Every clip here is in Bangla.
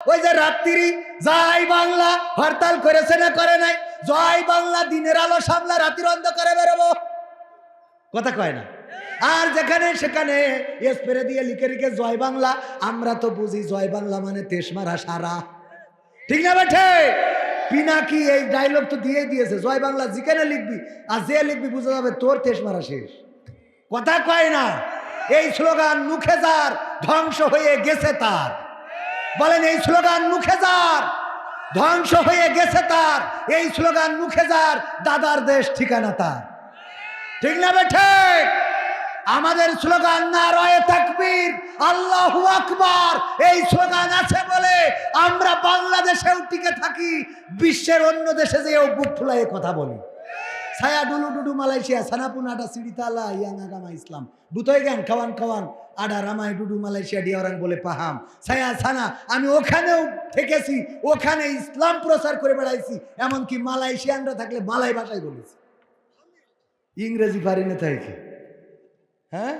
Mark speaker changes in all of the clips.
Speaker 1: ওই যে রাত্রি, জয় বাংলা, হরতাল করেছে না করে নাই? জয় বাংলা, দিনের আলো সামলা, রাতির অন্ধকারে বেরোবো। কথা কয় না? আর যেখানে সেখানে স্প্রে দিয়ে লিখে লিখে জয় বাংলা, আমরা তো বুঝি জয় বাংলা মানে তেসমারা সারা। ঠিক না বেঠে পিনাকি এই ডায়লগ তো দিয়ে দিয়েছে, জয় বাংলা যেখানে লিখবি আর যে লিখবি বুঝা যাবে তোর তেসমারা শেষ। কথা কয় না? এই স্লোগান মুখে যার, ধ্বংস হয়ে গেছে তার। বলেন, এই স্লোগান মুখে যার, ধ্বংস হয়ে গেছে তার। এই স্লোগান মুখে যার, দাদার দেশ ঠিকানা তার। ঠিক না বেঠে আমাদের স্লোগান না রয়ে তাকবীর, আল্লাহু আকবার। এই স্লোগান আছে বলে আমরা বাংলাদেশেও টিকে থাকি, বিশ্বের অন্য দেশে যেও বুক ফুলাই কথা বলি। ছায়া ডুলু ডুডু মালয়েশিয়া, সানাপুন আডা সিডিতালা ইয়াং আগামা ইসলাম। বুতই জ্ঞান খাওয়ান খাওয়ান, আডা রামাই ডুডু মালয়েশিয়া ডিয়ারাং বলে পাহাম। ছায়া, ছানা, আমি ওখানেও থেকেছি, ওখানে ইসলাম প্রচার করে বেড়াইছি, এমনকি মালয়েশিয়ানরা থাকলে মালাই ভাষায় বলেছি। ইংরেজি পারি না তাই হ্যাঁ?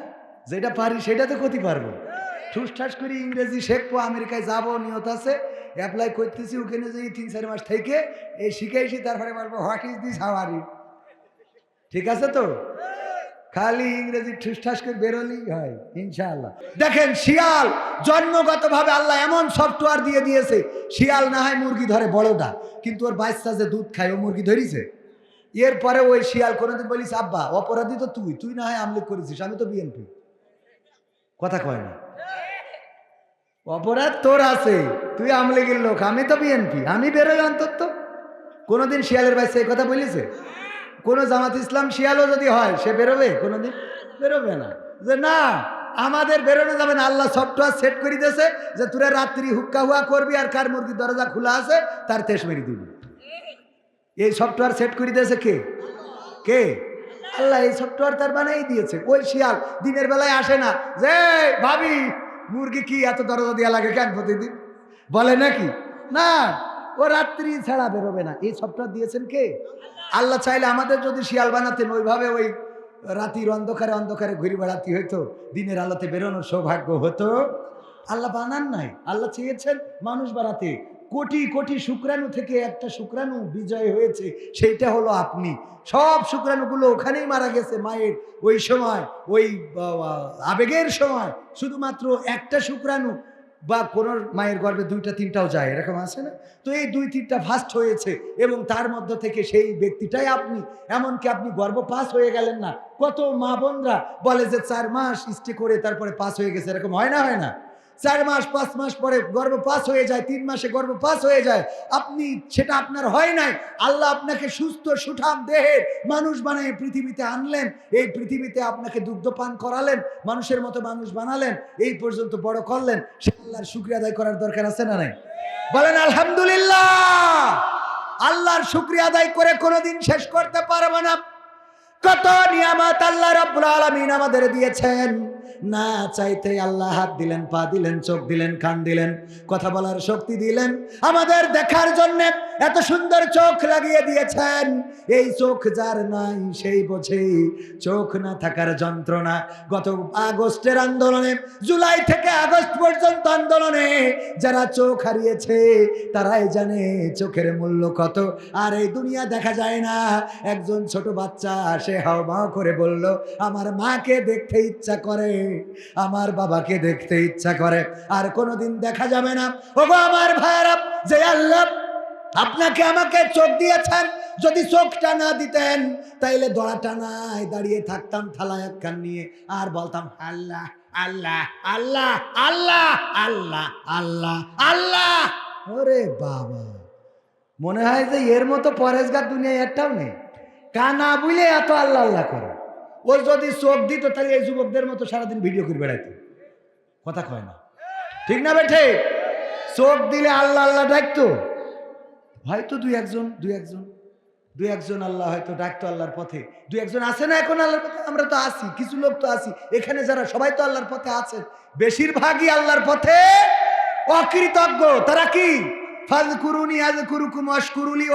Speaker 1: যেটা পারি সেটা তো ক্ষতি পারব। ঠুসঠাস করে ইংরেজি শেখবো, আমেরিকায় যাব, নিয়ত আছে। অ্যাপ্লাই করতেছি ওখানে যে তিন চার মাস থেকে এই শিখেছি তারপরে বলব হোয়াট ইজ দিস হাওয়ারি ঠিক আছে তো? খালি ইংরেজি ঠুসঠাস করে বেরোলেই হয়, ইনশাআল্লাহ। দেখেন শিয়াল জন্মগতভাবে আল্লাহ এমন সফটওয়্যার দিয়ে দিয়েছে, শিয়াল না হয় মুরগি ধরে বড়টা, কিন্তু ওর বাচ্চা যে দুধ খায়, ও মুরগি ধরিছে। এরপরে ওই শিয়াল কোনোদিন বলিস, আব্বা, অপরাধী তো তুই তুই না হয় আমলিক করেছিস, আমি তো বিএনপি কথা কয় না। অপরাধ তোর আছে, তুই আমলিগের লোক, আমি তো বিএনপি আমি বেরোই অন্তত। কোনোদিন শিয়ালের বাইসে এই কথা বলিছে? কোনো জামাত ইসলাম শিয়ালও যদি হয়, সে বেরোবে? কোনোদিন? বেরোবে না। যে না, আমাদের বেরোনো যাবে না। আল্লাহ সফটওয়্যার সেট করে দিয়েছে যে তোরা রাত্রি হুক্কা হুয়া করবি আর কার মুরগির দরজা খোলা আছে, তার তেস মেরে দিবি। এই সফটওয়্যার সেট করে দিয়েছে কে? কে? আল্লাহ এই সফটওয়্যার তার বানাই দিয়েছে। ওই শিয়াল দিনের বেলায় আসে না। যে, ভাবি, মুরগি কি এত দরজা দেওয়া লাগে কেন প্রতিদিন? বলে নাকি? না ও রাত্রি ছাড়া বেরোবে না। এই সফটওয়্যার দিয়েছেন কে? আল্লাহ চাইলে আমাদের যদি শিয়াল বানাতেন, ওইভাবে ওই রাতির অন্ধকারে অন্ধকারে ঘুরে বেড়াতে হইতো, দিনের আলোতে বেরোনোর সৌভাগ্য হতো। আল্লাহ বানান নাই, আল্লাহ চেয়েছেন মানুষ বাড়াতে কোটি কোটি শুক্রাণু থেকে একটা শুক্রাণু বিজয় হয়েছে, সেইটা হলো আপনি। সব শুক্রাণুগুলো ওখানেই মারা গেছে মায়ের। ওই সময়, ওই আবেগের সময় শুধুমাত্র একটা শুক্রাণু বা কোনো মায়ের গর্বে দুইটা, তিনটাও যায়, এরকম আছে না? তো এই দুই, তিনটা ফাস্ট হয়েছে এবং তার মধ্য থেকে সেই ব্যক্তিটাই আপনি, এমনকি আপনি গর্ব পাস হয়ে গেলেন না। কত মা বোনরা বলে যে চার মাস স্টে করে তারপরে পাস হয়ে গেছে, এরকম হয় না হয় না? চার মাস, পাঁচ মাস পরে গর্ভ পাস হয়ে যায়, তিন মাসে গর্ভ পাস হয়ে যায়, আপনি সেটা আপনার হয় নাই। আল্লাহ আপনাকে সুস্থ, সুঠাম দেহের মানুষ বানিয়ে পৃথিবীতে আনলেন, এই পৃথিবীতে আপনাকে দুগ্ধ পান করালেন, মানুষের মতো মানুষ বানালেন, এই পর্যন্ত বড় করলেন, সে আল্লাহর শুক্রিয়া আদায় করার দরকার আছে না নাই? বলেন, আলহামদুলিল্লাহ, আল্লাহর শুক্রিয়া আদায় করে কোনোদিন শেষ করতে পারব না। কত নিয়ামত আল্লাহ রাব্বুল আলামিন আমাদের দিয়েছেন। না চাইতে আল্লাহ হাত দিলেন, পা দিলেন, চোখ দিলেন, কান দিলেন, কথা বলার শক্তি দিলেন। আমাদের দেখার জন্য এত সুন্দর চোখ লাগিয়ে দিয়েছেন। এই চোখ যার নাই সেই বোঝে। চোখ না থাকার যন্ত্রণা। গত আগস্টের আন্দোলনে, জুলাই থেকে আগস্ট পর্যন্ত আন্দোলনে যারা চোখ হারিয়েছে, তারাই জানে চোখের মূল্য কত। আর এই দুনিয়া দেখা যায় না। একজন ছোট বাচ্চা, সে হাও করে বলল, আমার মাকে দেখতে ইচ্ছা করে। আমার বাবাকে দেখতে ইচ্ছা করে। আর কোনোদিন দেখা যাবে না। ওগো আমার ভাইয়েরা, যে আল্লাহ আপনাকে আমাকে চোখ দিয়েছেন? যদি চোখটা না দিতেন, তাইলে দড়া টানায় দাঁড়িয়ে থাকতাম থালা একখান নিয়ে। আর বলতাম, আল্লাহ আল্লাহ আল্লাহ আল্লাহ আল্লাহ আল্লাহ আল্লাহ। ওরে বাবা। মনে হয় যে এর মতো পরেশগার দুনিয়ায় একটাও নেই। কানা বুঝলে এত আল্লাহ আল্লাহ করে। ও যদি চোখ দিত তাহলে এই যুবকদের মতো সারাদিন ভিডিও করে বেড়াইতো। কথা কয় না। ঠিক না বেঠে? চোখ দিলে আল্লাহ আল্লাহ ডাকতো। হয়তো দুই একজন দুই একজন দু একজন আল্লাহ হয়তো ডাকতো আল্লাহর পথে। দু একজন আছে না এখন আল্লাহর পথে? আমরা তো আছি, কিছু লোক তো আছি। এখানে যারা সবাই তো আল্লাহর পথে আছে বেশিরভাগই আল্লাহর পথে অকৃতজ্ঞ। তারা কি? ফাজ কুরুনি আজ কুরুকুম অশকুরুলি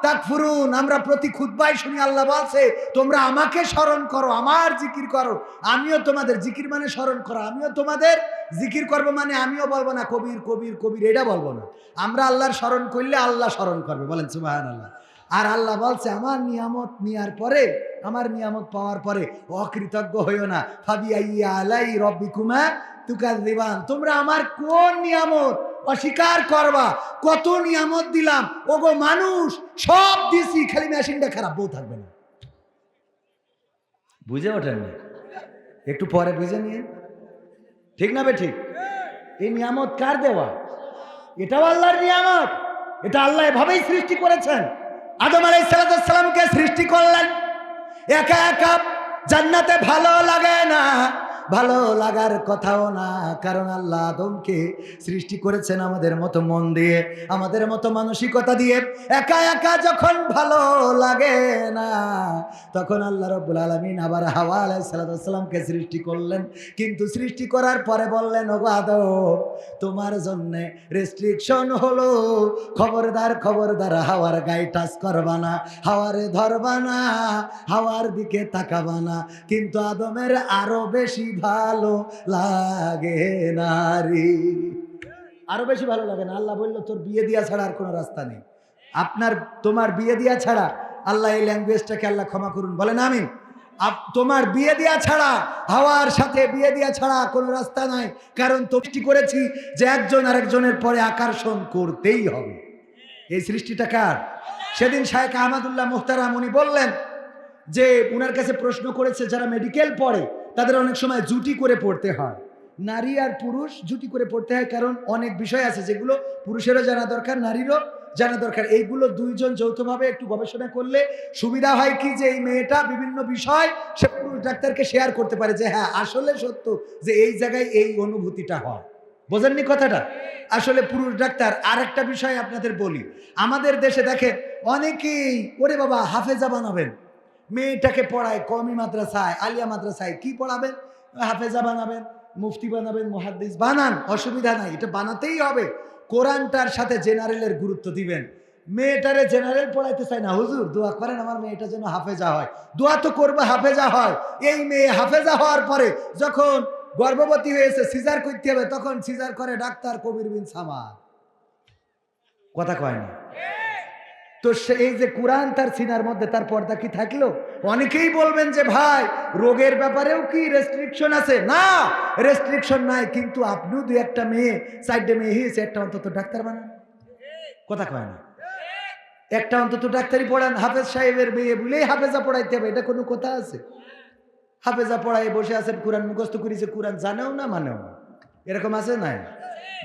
Speaker 1: ওয়ালা তাকফুরুন, আমরা প্রতি খুতবাই শুনি আল্লাহ বলছে, তোমরা আমাকে স্মরণ করো, আমার জিকির করো। আমিও তোমাদের জিকির মানে স্মরণ করো, আমিও তোমাদের জিকির করব মানে আমিও বলব না, কবির কবির কবির, এটা বলব না। আমরা আল্লাহর স্মরণ করলে আল্লাহ স্মরণ করবে, বলেন সুবাহান আল্লাহ আর আল্লাহ বলছে, আমার নিয়ামত নেওয়ার পরে, আমার নিয়ামত পাওয়ার পরে, অকৃতজ্ঞ হইও না। ফাবিয়া আলাই রব্বিকুমা তুকার দিবান তোমরা আমার কোন নিয়ামত অস্বীকার করবা। কত নিয়ামত দিলাম। ওগো মানুষ, সব দিছি, খালি মেশিনটা খারাপ, বউ থাকবে না। বুঝে ওঠেন একটু পরে বুঝে নিয়ে। ঠিক না বে ঠিক? এই নিয়ামত কার দেওয়া? এটাও আল্লাহর নিয়ামত। এটা আল্লাহ এভাবেই সৃষ্টি করেছেন। আদম আলাই সালামকে সৃষ্টি করলেন। একা একা জান্নাতে ভালো লাগে না। ভালো লাগার কথাও না, কারণ আল্লাহ আদমকে সৃষ্টি করেছেন আমাদের মতো মন দিয়ে, আমাদের মতো মানসিকতা দিয়ে। একা একা যখন ভালো লাগে না, তখন আল্লাহ রব্বুল আলমিন আবার হাওয়া আলাই সাল্লামকে সৃষ্টি করলেন। কিন্তু সৃষ্টি করার পরে বললেন ও আদম, তোমার জন্য রেস্ট্রিকশন হলো, খবরদার খবরদার হাওয়ার গায়ে টাচ করবা না, হাওয়ারে ধরবা না, হাওয়ার দিকে তাকাবা না। কিন্তু আদমের আরও বেশি ভালো লাগে নারী। আরও বেশি ভালো লাগে না? আল্লাহ বলল, তোর বিয়ে দিয়া ছাড়া আর কোনো রাস্তা নেই। আপনার, তোমার বিয়ে দিয়া ছাড়া আল্লাহ এই ল্যাঙ্গুয়েজটাকে আল্লাহ ক্ষমা করুন। বলেন আমি তোমার বিয়ে দেওয়া ছাড়া, হাওয়ার সাথে বিয়ে দেওয়া ছাড়া কোনো রাস্তা নাই। কারণ তৃষ্টি করেছি যে একজন আরেকজনের পরে আকর্ষণ করতেই হবে। এই সৃষ্টিটা কার? সেদিন শায়েখ আহমদুল্লাহ মুখতারাম উনি বললেন যে, উনার কাছে প্রশ্ন করেছে, যারা মেডিকেল পড়ে তাদের অনেক সময় জুটি করে পড়তে হয়। নারী আর পুরুষ জুটি করে পড়তে হয় কারণ অনেক বিষয় আছে যেগুলো পুরুষেরও জানা দরকার, নারীরও জানা দরকার। এইগুলো দুইজন যৌথভাবে একটু গবেষণা করলে সুবিধা হয় কি যে এই মেয়েটা বিভিন্ন বিষয় সে পুরুষ ডাক্তারকে শেয়ার করতে পারে যে হ্যাঁ আসলে সত্য যে এই জায়গায় এই অনুভূতিটা হয়। বোঝেননি কথাটা? আসলে পুরুষ ডাক্তার আর একটা বিষয় আপনাদের বলি। আমাদের দেশে দেখেন, অনেকেই, ওরে বাবা, হাফেজা বানাবেন। মেয়েটাকে পড়ায় কমি মাদ্রাসায়, আলিয়া মাদ্রাসায় কি পড়াবেন? হাফেজা বানাবেন, মুফতি বানাবেন, মুহাদ্দিস বানান, অসুবিধা নাই, এটা বানাতেই হবে। কোরআনটার সাথে জেনারেলের গুরুত্ব দিবেন। মেয়েটারে জেনারেল পড়াইতে চাই না, হুজুর, দোয়া করেন আমার মেয়েটা যেন হাফেজা হয়। দোয়া তো করবে, হাফেজা হয়। এই মেয়ে হাফেজা হওয়ার পরে যখন গর্ভবতী হয়েছে, সিজার করতে হবে, তখন সিজার করে ডাক্তার কবির বিন সামাদ। কথা কয় না। তো এই যে কোরআন তার সিনার মধ্যে, তার পর্দা কি থাকল? অনেকেই বলবেন যে, ভাই, রোগের ব্যাপারেও কি রেস্ট্রিকশন আছে? না রেস্ট্রিকশন নাই, কিন্তু আপনিও দুই একটা মেয়ে সাইডে মেয়ে হয়েছে, একটা অন্তত ডাক্তার বানান। কথা কয় না? একটা অন্তত ডাক্তারি পড়ান। হাফেজ সাহেবের মেয়ে বলেই হাফেজা পড়াইতে হবে, এটা কোনো কথা আছে? হাফেজা পড়াই বসে আছেন, কোরআন মুখস্থ করেছে কোরআন জানেও না, মানেও না। এরকম আছে নাই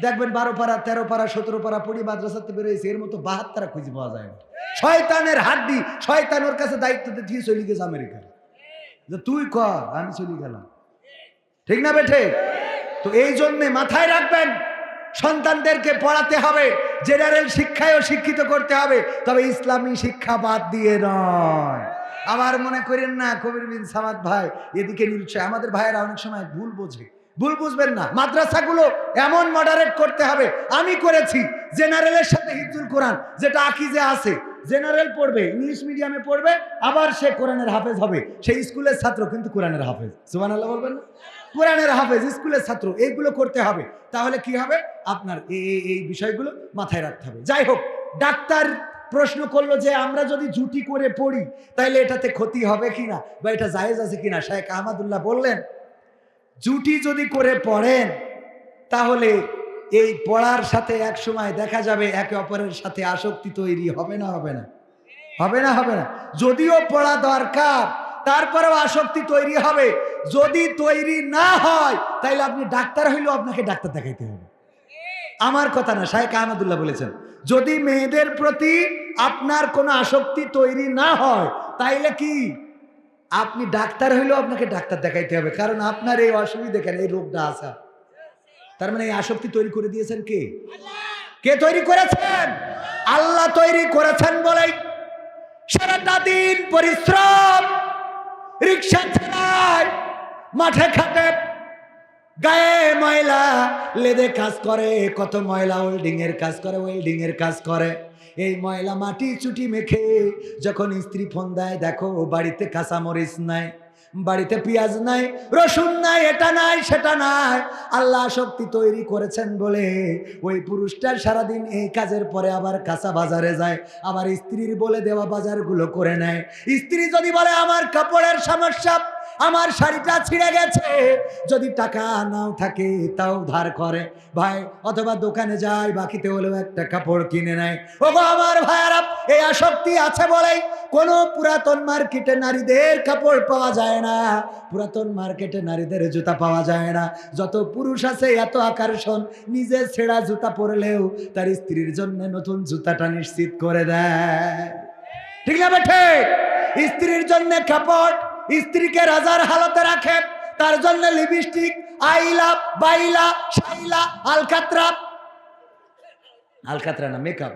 Speaker 1: দেখবেন বারো পারা তেরো পারা সতেরো পারা পড়ি মাদ্রাসাতে বেরোয়েছে এর মতো বাহাত্তরা খুঁজে পাওয়া যায় না। শয়তানের হাড্ডি, শয়তান ওর কাছে দায়িত্ব দিয়ে চলে গেছে আমেরিকা যে তুই কর, আমি চলে গেলাম। ঠিক না বেঠে? তো এই জন্যে মাথায় রাখবেন, সন্তানদেরকে পড়াতে হবে, জেনারেল শিক্ষায়ও শিক্ষিত করতে হবে, তবে ইসলামী শিক্ষা বাদ দিয়ে নয়। আবার মনে করেন না, কবির বিন সামাদ ভাই, এদিকে নিরুৎসাহ আমাদের ভাইয়েরা অনেক সময় ভুল বোঝে। ভুল বুঝবেন না, মাদ্রাসাগুলো এমন মডারেট করতে হবে, আমি করেছি, জেনারেলের সাথে হিজুল কোরআন, যেটা আকিজে আছে জেনারেল পড়বে, ইংলিশ মিডিয়ামে পড়বে, আবার সে কোরআনের হাফেজ হবে। সেই স্কুলের ছাত্র কিন্তু কোরআনের হাফেজ। সুমান আল্লাহ বলবেন না? কোরআনের হাফেজ, স্কুলের ছাত্র, এইগুলো করতে হবে। তাহলে কি হবে? আপনার এই এই- বিষয়গুলো মাথায় রাখতে হবে। যাই হোক, ডাক্তার প্রশ্ন করল যে, আমরা যদি জুটি করে পড়ি তাহলে এটাতে ক্ষতি হবে কিনা বা এটা জায়েজ আছে কিনা শাহেখ আহমদুল্লাহ বললেন জুটি যদি করে পড়েন, তাহলে এই পড়ার সাথে এক সময় দেখা যাবে একে অপরের সাথে আসক্তি তৈরি হবে না হবে না। হবে না হবে না। যদিও পড়া দরকার, তারপরেও আসক্তি তৈরি হবে। যদি তৈরি না হয় তাহলে আপনি ডাক্তার হইলেও আপনাকে ডাক্তার দেখাইতে হবে। আমার কথা না শাহেখ আহমদুল্লাহ বলেছেন, যদি মেয়েদের প্রতি আপনার কোনো আসক্তি তৈরি না হয়, তাইলে কি? আপনি ডাক্তার হইলেও আপনাকে ডাক্তার দেখাইতে হবে, কারণ আপনার এই অসুবিধা কেন? এই রোগটা আসা তার মানে এই আসক্তি তৈরি করে দিয়েছেন কে? কে তৈরি করেছেন? আল্লাহ তৈরি করেছেন বলেই সারাটা দিন পরিশ্রম, রিক্সা চালায়, মাঠে খাটে গায়ে ময়লা, লেদে কাজ করে, কত ময়লা ওয়েল্ডিং এর কাজ করে ওয়েল্ডিং এর কাজ করে। এই ময়লা মাটি চুটি মেখে যখন স্ত্রী ফোন দেয়, দেখো বাড়িতে কাঁচামরিচ নাই। বাড়িতে পেঁয়াজ নাই, রসুন নাই, এটা নাই, সেটা নাই। আল্লাহ শক্তি তৈরি করেছেন বলে ওই পুরুষটার সারাদিন এই কাজের পরে আবার কাঁচা বাজারে যায়, আবার স্ত্রীর বলে দেওয়া বাজারগুলো করে নেয়। স্ত্রী যদি বলে, আমার কাপড়ের সমস্যা আমার শাড়িটা ছিঁড়ে গেছে। যদি টাকা নাও থাকে, তাও ধার করে। ভাই, অথবা দোকানে যায় বাকিতে হলেও একটা কাপড় কিনে নেয়। ওগো আমার ভাইয়ারা, এই আসক্তি আছে বলেই কোনো পুরাতন মার্কেটে নারীদের কাপড় পাওয়া যায় না। পুরাতন মার্কেটে নারীদের জুতা পাওয়া যায় না। যত পুরুষ আছে, এত আকর্ষণ। নিজে ছেঁড়া জুতা পরলেও তার স্ত্রীর জন্য নতুন জুতাটা নিশ্চিত করে দেয়। ঠিক না বেঠে স্ত্রীর জন্য কাপড় স্ত্রীকে রাজার হালতে রাখে, তার জন্য লিপস্টিক, আইলা, বাইলা, শাইলা, আলকাতরা। আলকাতরা না মেকআপ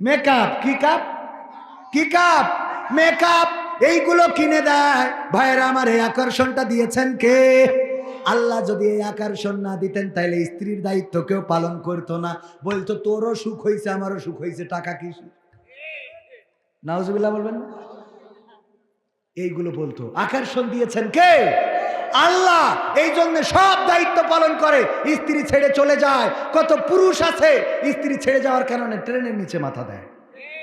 Speaker 1: মেকআপ কি কাপ কি কাপ মেকআপ এইগুলো কিনে দেয়। ভাইয়েরা, আমার এই আকর্ষণটা দিয়েছেন কে? আল্লাহ যদি এই আকর্ষণ না দিতেন তাহলে স্ত্রীর দায়িত্ব কেউ পালন করতো না। বলতো, তোরও সুখ হয়েছে আমারও সুখ হয়েছে টাকা কি সুখ? নাউজুবিল্লাহ বলবেন না? এইগুলো বলতো। আকর্ষণ দিয়েছেন কে? আল্লাহ। এই জন্য সব দায়িত্ব পালন করে। স্ত্রী ছেড়ে চলে যায়। কত পুরুষ আছে, স্ত্রী ছেড়ে যাওয়ার কারণে ট্রেনের নিচে মাথা দেয়।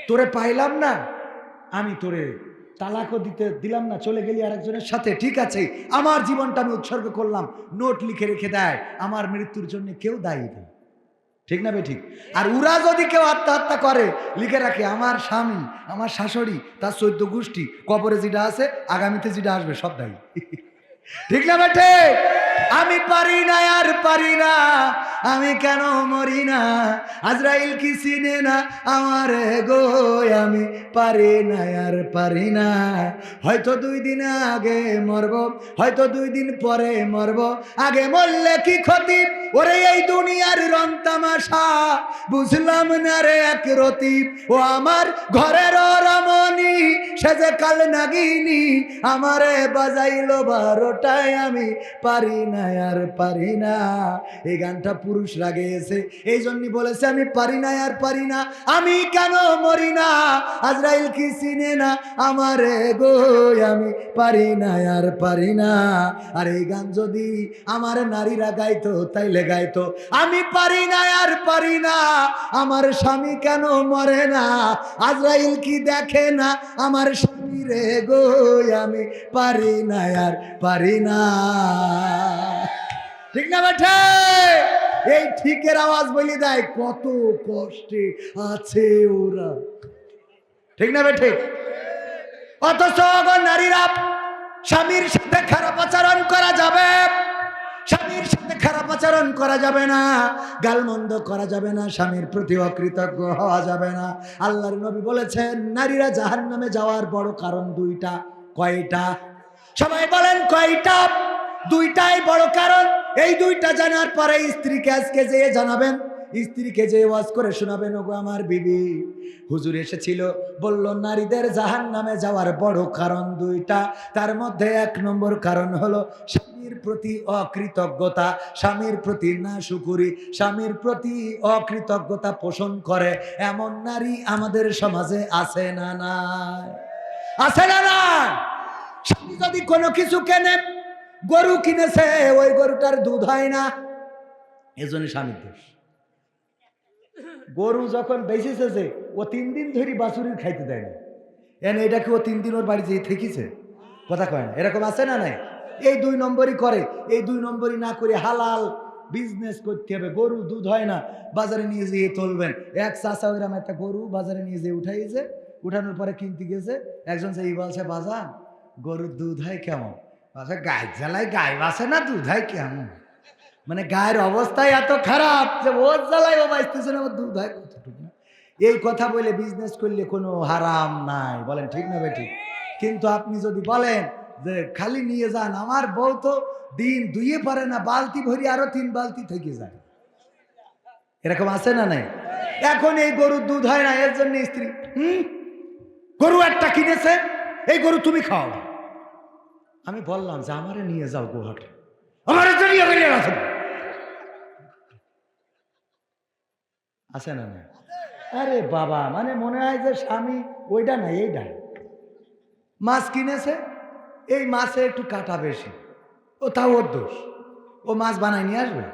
Speaker 1: তোরে পাইলাম না। আমি তোরে তালাকও দিতে দিলাম না, চলে গেলি আরেকজনের সাথে। ঠিক আছে, আমার জীবনটা আমি উৎসর্গ করলাম। নোট লিখে রেখে দেয়। আমার মৃত্যুর জন্য কেউ দায়ী নেই। ঠিক না ঠিক? আর উরা যদি কেউ আত্মহত্যা করে, লিখে রাখে, আমার স্বামী, আমার শাশুড়ি, তার চোদ্দ গোষ্ঠী, কবরে যেটা আছে, আগামীতে যেটা আসবে, সব দায়ী। ঠিক না বেঠে আমি পারি না, আর পারি না, আমি কেন মরি না? আজরাইল কি চিনে না আমার? গো, আমি পারি না, আর পারি না। হয়তো দুই দিন আগে মরব, হয়তো দুই দিন পরে মরব। আগে মরলে কি ক্ষতি? ওরে এই দুনিয়ার রং তামাশা, বুঝলাম না রে এক রতি ও আমার ঘরের রমণী, সে যে কাল নাগিনি, আমারে বাজাইলো বারোটায় আমি পারি না, আর পারি না। এই গানটা পুরুষরা গেয়েছে এই জন্যই বলেছে আমি পারি না, আর পারি না। আমি কেন মরি না? আজরাইল কি চিনে না? আমারে গো, আমি পারি না, আর পারি না। আর এই গান যদি আমার নারীরা গাইতো, তাইলে গাইতো আমি পারি না, আর পারি না, আমার স্বামী কেন মরে না? আজরাইল কি দেখে না আমার স্বামী রে গো, আমি পারি না, আর পারি না। ঠিক না বেঠে? এই ঠিকের আওয়াজ বলি দেয়, কত কষ্টে আছে ওরা। ঠিক না বেঠে? অথচ নারীরা, স্বামীর সাথে খারাপ আচরণ করা যাবে। স্বামীর খারাপ আচরণ করা যাবে না, গালমন্দ করা যাবে না, স্বামীর প্রতি অকৃতজ্ঞ হওয়া যাবে না। আল্লাহর নবী বলেছেন, নারীরা জাহান নামে যাওয়ার বড় কারণ দুইটা। কয়টা? সবাই বলেন কয়টা? দুইটাই বড় কারণ। এই দুইটা জানার পরে স্ত্রীকে আজকে যেয়ে জানাবেন স্ত্রীকে যে ওয়াজ করে শোনাবেন, ওগো আমার বিবি। হুজুর এসেছিল, বলল, নারীদের জাহান নামে যাওয়ার বড় কারণ দুইটা। তার মধ্যে এক নম্বর কারণ হলো, স্বামীর প্রতি অকৃতজ্ঞতা। স্বামীর প্রতি না শুকুরি স্বামীর প্রতি অকৃতজ্ঞতা পোষণ করে। এমন নারী আমাদের সমাজে আছে না না আছে না না স্বামী যদি কোনো কিছু কেনে, গরু কিনেছে, ওই গরুটার দুধ হয় না। এজন্য স্বামীর দোষ। গরু যখন বেঁচেছে যে ও তিন দিন ধরে বাছুরির খাইতে দেয় না এন এটা কি ও তিন দিন ওর বাড়ি যেয়ে থেকেছে? কথা কয় না। এরকম আছে না নাই? এই দুই নম্বরই করে। এই দুই নম্বরই না করে হালাল বিজনেস করতে হবে। গরু দুধ হয় না, বাজারে নিয়ে যেয়ে তুলবেন। এক চাষা ওইরাম একটা গরু বাজারে নিয়ে যেয়ে উঠাইছে। উঠানোর পরে কিনতে গেছে। একজন সেই বলছে, বাজান, গরুর দুধ হয় কেমন? আচ্ছা গায়ে জ্বালায় গায়ে বাসে না দুধ হয় কেমন? মানে গায়ের অবস্থাই এত খারাপ যে ওর জ্বালায় ও বাঁচতেছে না দুধ হয়। কতটুকু এই কথা বলে বিজনেস করলে কোনো হারাম নাই। বলেন, ঠিক না ভাই, ঠিক? কিন্তু আপনি যদি বলেন যে, খালি নিয়ে যান, আমার বউ তো দিন দুইয়ে পারে না, বালতি ভরি আরও তিন বালতি থেকে যায়। এরকম আছে না নাই? এখন এই গরুর দুধ হয় না, এর জন্য স্ত্রী, হুম? গরু একটা কিনেছে, এই গরু তুমি খাও। আমি বললাম যে, আমারে নিয়ে যাও গোহাটে। আমার জড়িয়ে গেলে আছে না না আরে বাবা মানে মনে হয় যে স্বামী ওইটা না এইটা। মাছ কিনেছে এই মাছে একটু কাটা বেশি। ও তাও ওর দোষ। ও মাছ বানায় নিয়ে আসবে?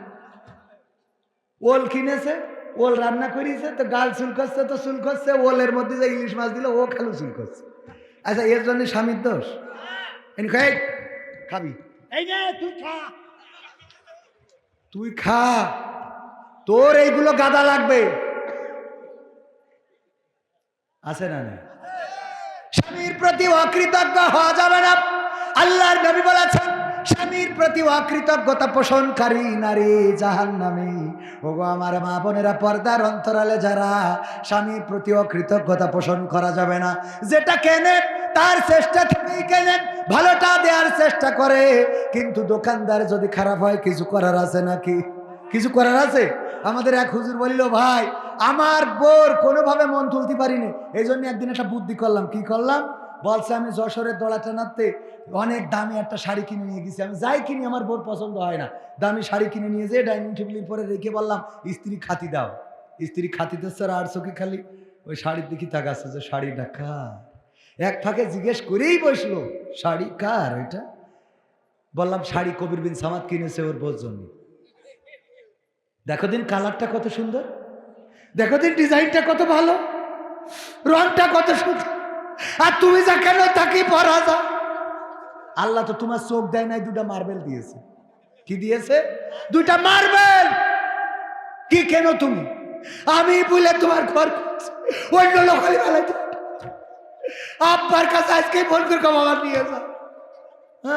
Speaker 1: ওল কিনেছে ওল রান্না করিয়েছে তো গাল চুল করছে তো চুল করছে ওলের মধ্যে যে ইলিশ মাছ দিল ও খালু চুল করছে। আচ্ছা এর জন্য স্বামীর দোষ? এনে খাই খাবি।
Speaker 2: এই তুই খা।
Speaker 1: তুই খা। তোর এইগুলো গাদা লাগবে। আছে না স্বামীর প্রতি অকৃতজ্ঞ হওয়া যাবে না। আল্লাহর নবী বলেছেন, স্বামীর প্রতি অকৃতজ্ঞতা পোষণকারী নারী জাহান নামে ওগো আমার মা বোনেরা, পর্দার অন্তরালে যারা স্বামীর প্রতি অকৃতজ্ঞতা পোষণ করা যাবে না, যেটা কেনে তার চেষ্টা থেকেই কেনেন, ভালোটা দেওয়ার চেষ্টা করে। কিন্তু দোকানদার যদি খারাপ হয়, কিছু করার আছে নাকি? কিছু করার আছে? আমাদের এক হুজুর বলিল, ভাই, আমার বোর কোনোভাবে মন তুলতে পারিনি। এই জন্য একদিন একটা বুদ্ধি করলাম। কি করলাম? বলছে, আমি যশোরের দোলা টানাতে অনেক দামি একটা শাড়ি কিনে নিয়ে গেছি। আমি যাই কিনি, আমার বোর পছন্দ হয় না। দামি শাড়ি কিনে নিয়ে যেয়ে ডাইনিং টেবিলের পরে রেখে বললাম, স্ত্রী খাতি দাও। স্ত্রী খাতিতে স্যার আর চোখে খালি। ওই শাড়ির দিকে তাকাচ্ছে যে শাড়িটা কার? এক ফাঁকে জিজ্ঞেস করেই বসল, শাড়ি কার এটা বললাম, শাড়ি কবির বিন সামাদ কিনেছে ওর বোর জন্য। দেখো দিন কালারটা কত সুন্দর। দেখো দিন ডিজাইনটা কত ভালো। রংটা কত সুন্দর। আর তুমি যা কেন তাকে পরা যা। আল্লাহ তো তোমার চোখ দেয় নাই, দুটা মার্বেল দিয়েছে। কি দিয়েছে? দুটা মার্বেল। কি কেন তুমি? আমি বলে তোমার ঘর। অন্য বেলায় আব্বার কাছে আজকে ফোন করে বাবা নিয়ে যা।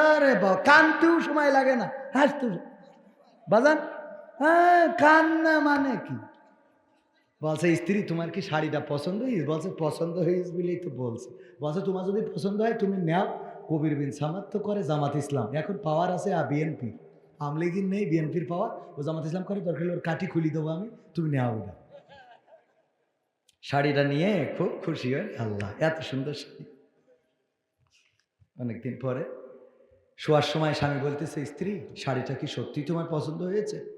Speaker 1: আরে বা কানতেও সময় লাগে না, হাসতেও বাজান। হ্যাঁ কান্না মানে কি? বলছে, স্ত্রী, তোমার কি শাড়িটা পছন্দ হয়েছে বলছে, পছন্দ হয়েছে বলেই তো বলছে। বলছে, তোমার যদি পছন্দ হয়, তুমি নেও। কবির বিন সামাদ তো করে জামাত ইসলাম। এখন পাওয়ার আছে আর বিএনপি আমলিগির নেই বিএনপির পাওয়ার ও জামাত ইসলাম করে, দরকার ওর কাঠি খুলি দেবো আমি, তুমি নেও ওটা। শাড়িটা নিয়ে খুব খুশি হয়, আল্লাহ, এত সুন্দর শাড়ি। অনেকদিন পরে শোয়ার সময় স্বামী বলতেছে, স্ত্রী, শাড়িটা কি সত্যি তোমার পছন্দ হয়েছে?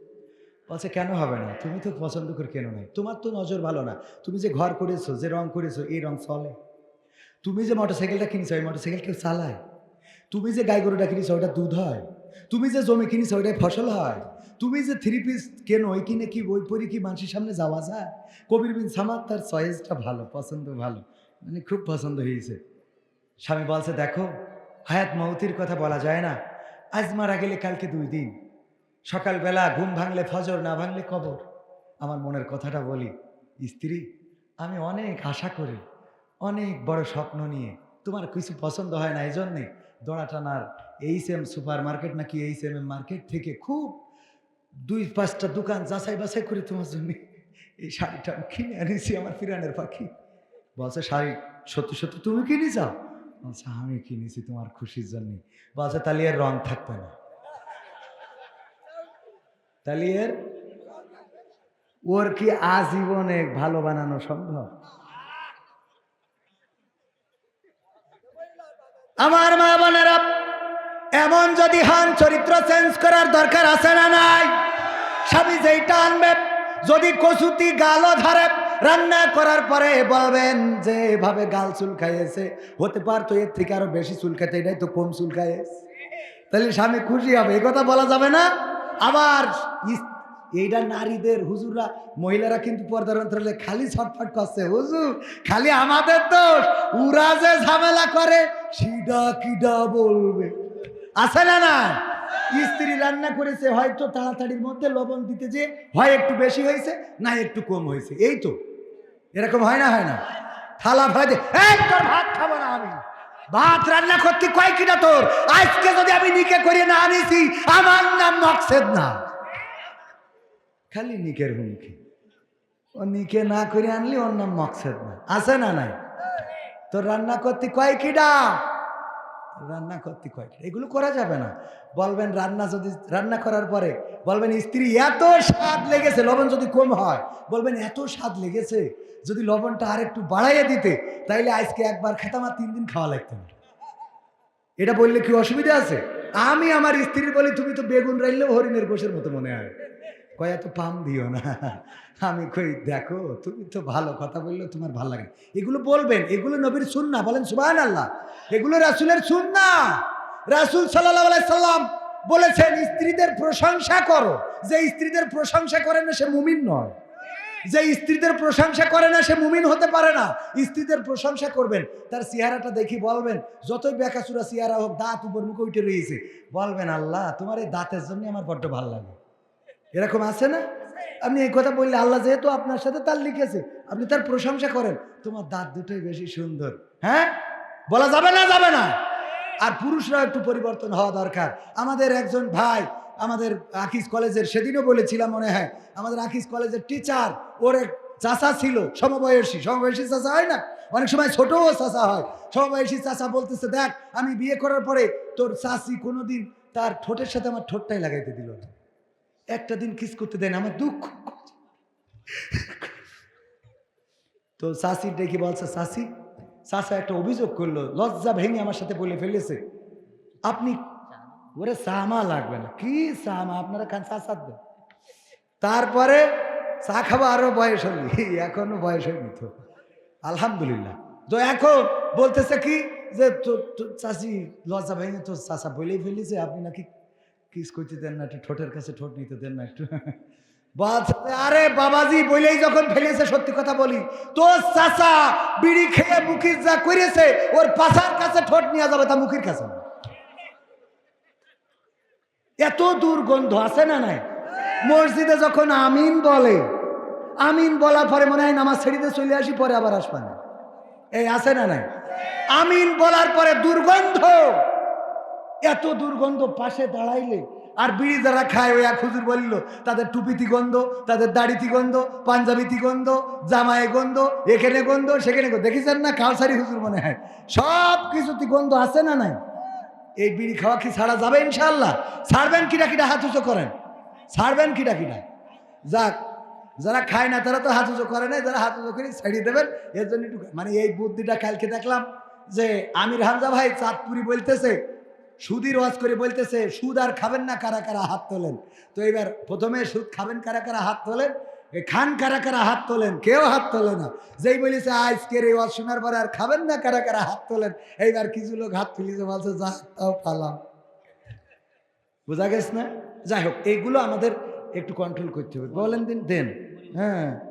Speaker 1: বলছে, কেন হবে না? তুমি তো পছন্দ করে কেন নাই? তোমার তো নজর ভালো না। তুমি যে ঘর করেছ, যে রং করেছ, এই রং চলে তুমি যে মোটরসাইকেলটা কিনেছো ওই মোটরসাইকেল কেউ চালায়? তুমি যে গাই গরুটা কিনেছো ওটা দুধ হয়? তুমি যে জমি কিনেছো ওইটাই ফসল হয়? তুমি যে থ্রি পিস কেন, ওই কিনে কি বই পড়ি কি মানুষের সামনে যাওয়া যায়? কবির বিন সামাদ, তার চয়েসটা ভালো, পছন্দ ভালো। মানে খুব পছন্দ হয়েছে। স্বামী বলছে, দেখো, হায়াত মৌতির কথা বলা যায় না। আজ মারা গেলে কালকে দুই দিন। সকালবেলা ঘুম ভাঙলে ফজর, না ভাঙলে কবর। আমার মনের কথাটা বলি, স্ত্রী, আমি অনেক আশা করি, অনেক বড় স্বপ্ন নিয়ে। তোমার কিছু পছন্দ হয় না এই জন্যে দড়াটানার এইচ এম সুপার মার্কেট নাকি এইচ এম এম মার্কেট থেকে খুব দুই পাঁচটা দোকান যাচাই বাছাই করে তোমার জন্য এই শাড়িটা আমি কিনে এনেছি আমার ফিরানের পাখি। বলছে, শাড়ি সত্যি সত্যি তুমি কিনে যাও? বলছে, আমি কিনেছি তোমার খুশির জন্য। বলছে, তাহলে এর রং থাকবে না। তাহলে এর ওর কি আজীবনে ভালো বানানো সম্ভব? আমার মা বোনেরা, এমন যদি হন চরিত্র চেঞ্জ করার দরকার আছে না নাই? স্বামী যেইটা আনবে যদি কসুতি গালও ধরে, রান্না করার পরে বলবেন যে এভাবে গাল চুল খাইয়েছে হতে পারতো এর থেকে আরও বেশি চুল খাইতে এটাই তো কম চুল খাইয়েছে তাহলে স্বামী খুশি হবে এই কথা বলা যাবে না? আবার এইটা নারীদের, হুজুররা, মহিলারা কিন্তু পর্দার খালি ছটফট করছে। হুজুর, খালি আমাদের দোষ। উরা যে ঝামেলা করে সিডা কিডা বলবে? আছে না না স্ত্রী রান্না করেছে, হয়তো তাড়াতাড়ির মধ্যে লবণ দিতে যে হয় একটু বেশি হয়েছে, না একটু কম হয়েছে। এই তো। এরকম হয় না হয় না? থালা ভাজে তোর ভাত খাব না আমি। ভাত রান্না করতে কয় কিনা তোর? আজকে যদি আমি নিকে করে না আনিছি, আমার নাম মকসেদ না। খালি নিকের হুমকি। ও নিকে না করে আনলি ওর নাম মকসেদ না। আছে না নাই? তোর রান্না করতে কয় কিডা রান্না করতে কয়। এগুলো করা যাবে না। বলবেন, রান্না যদি, রান্না করার পরে বলবেন, স্ত্রী, এত স্বাদ লেগেছে, লবণ যদি কম হয়। বলবেন, এত স্বাদ লেগেছে, যদি লবণটা আর একটু বাড়াইয়ে দিতে, তাইলে আজকে একবার খেতাম আর তিন দিন খাওয়া লাগতো না। এটা বললে কি অসুবিধা আছে? আমি আমার স্ত্রীর বলি, তুমি তো বেগুন রাইলেও হরিণের গোষের মতো মনে হয়। কয় এত পাম দিও না। আমি কই, দেখো, তুমি তো ভালো কথা বললেও তোমার ভালো লাগে এগুলো বলবেন, এগুলো নবীর সুন্না। বলেন সুবাহ আল্লাহ এগুলো রাসুলের সুন্না। রাসুল সাল্লাহ সাল্লাম বলেছেন, স্ত্রীদের প্রশংসা করো। যে স্ত্রীদের প্রশংসা করে না, সে মুমিন নয়। যে স্ত্রীদের প্রশংসা করে না, সে মুমিন হতে পারে না। স্ত্রীদের প্রশংসা করবেন, তার চেহারাটা দেখি বলবেন, যতই বেকাচুরা চেহারা হোক, দাঁত উপর মুখে উঠে রয়েছে। বলবেন, আল্লাহ, তোমার এই দাঁতের জন্য আমার বড্ড ভালো লাগে। এরকম আছে না? আপনি এই কথা বললে আল্লাহ যেহেতু আপনার সাথে তার লিখেছে, আপনি তার প্রশংসা করেন, তোমার দাঁত দুটোই বেশি সুন্দর। হ্যাঁ? বলা যাবে না যাবে না? আর পুরুষরা একটু পরিবর্তন হওয়া দরকার। আমাদের একজন ভাই, আমাদের আকিস কলেজের, সেদিনও বলেছিলাম মনে হয়, আমাদের আকিস কলেজের টিচার ওর এক চাচা ছিল, সমবয়সী। সমবয়সী চাচা হয় না? অনেক সময় ছোটও চাচা হয়। সমবয়সী চাচা বলতেছে, দেখ, আমি বিয়ে করার পরে তোর চাচি কোনোদিন তার ঠোঁটের সাথে আমার ঠোঁটটাই লাগাইতে দিল না। একটা দিন কিস করতে দেয় না, আমার দুঃখ। তো চাষি ডেকে বলছে চাষি চাষা একটা অভিযোগ করল, লজ্জা ভেঙে আমার সাথে বলে ফেলেছে। আপনি, ওরে সামা লাগবে না, কি সামা, আপনারা খান চা সাত তারপরে চা খাব আরও বয়স হলি এখনও বয়স হয়নি তো। আলহামদুলিল্লাহ। তো এখন বলতেছে কি যে চাষি লজ্জা ভেঙে তো চাষা বলেই ফেলেছে, আপনি নাকি কিস করতে দেন না, একটু ঠোঁটের কাছে ঠোঁট নিতে দেন না একটু। আরে বাবাজি যখন ফেলেছে, সত্যি কথা বলি। তোর বিড়ি খেয়ে মুখির যা করেছে, ওর পাশার কাছে ঠোঁট নিয়ে যাবে তা কাছে। এত দুর্গন্ধ আছে না নাই? মসজিদে যখন আমিন বলে, আমিন বলার পরে মনে হয় নামাজ ছেড়িতে চলে আসি, পরে আবার আসবা না। এই আছে না নাই? আমিন বলার পরে দুর্গন্ধ। এত দুর্গন্ধ পাশে দাঁড়াইলে আর বিড়ি যারা খায়, ওই এক হুজুর বলল, তাদের টুপিতি গন্ধ, তাদের দাড়িতি গন্ধ, পাঞ্জাবিতি গন্ধ জামায় গন্ধ, এখানে গন্ধ, সেখানে গন্ধ। দেখেছেন না? কালসারি হুজুর মনে হয়। সব কিছুতে গন্ধ আছে না নাই? এই বিড়ি খাওয়া কি ছাড়া যাবে ইনশাল্লাহ ছাড়বেন কিটা কিটা হাত উঁচু করেন। ছাড়বেন কিটা কিটা যাক, যারা খায় না তারা তো হাত উঁচু করে না যারা হাত উঁচু করে ছাড়িয়ে দেবেন। এর জন্য মানে এই বুদ্ধিটা কালকে দেখলাম যে আমির হামজা ভাই চাঁদপুরি বলতেছে সুদির ওয়াজ করে বলতেছে, সুদ আর খাবেন না, কারা কারা হাত তোলেন? তো এবার প্রথমে সুদ খাবেন, কারা কারা হাত তোলেন? খান, কারা কারা হাত তোলেন? কেউ হাত তোলে না। যেই বলেছে আজকের এই ওয়াজ শোনার পরে আর খাবেন না, কারা কারা হাত তোলেন? এইবার কিছু লোক হাত তুলিছে, বলছে, যা, তাও পালাম। বোঝা গেছে না? যাই হোক এইগুলো আমাদের একটু কন্ট্রোল করতে হবে। বলেন দিন, দেন। হ্যাঁ।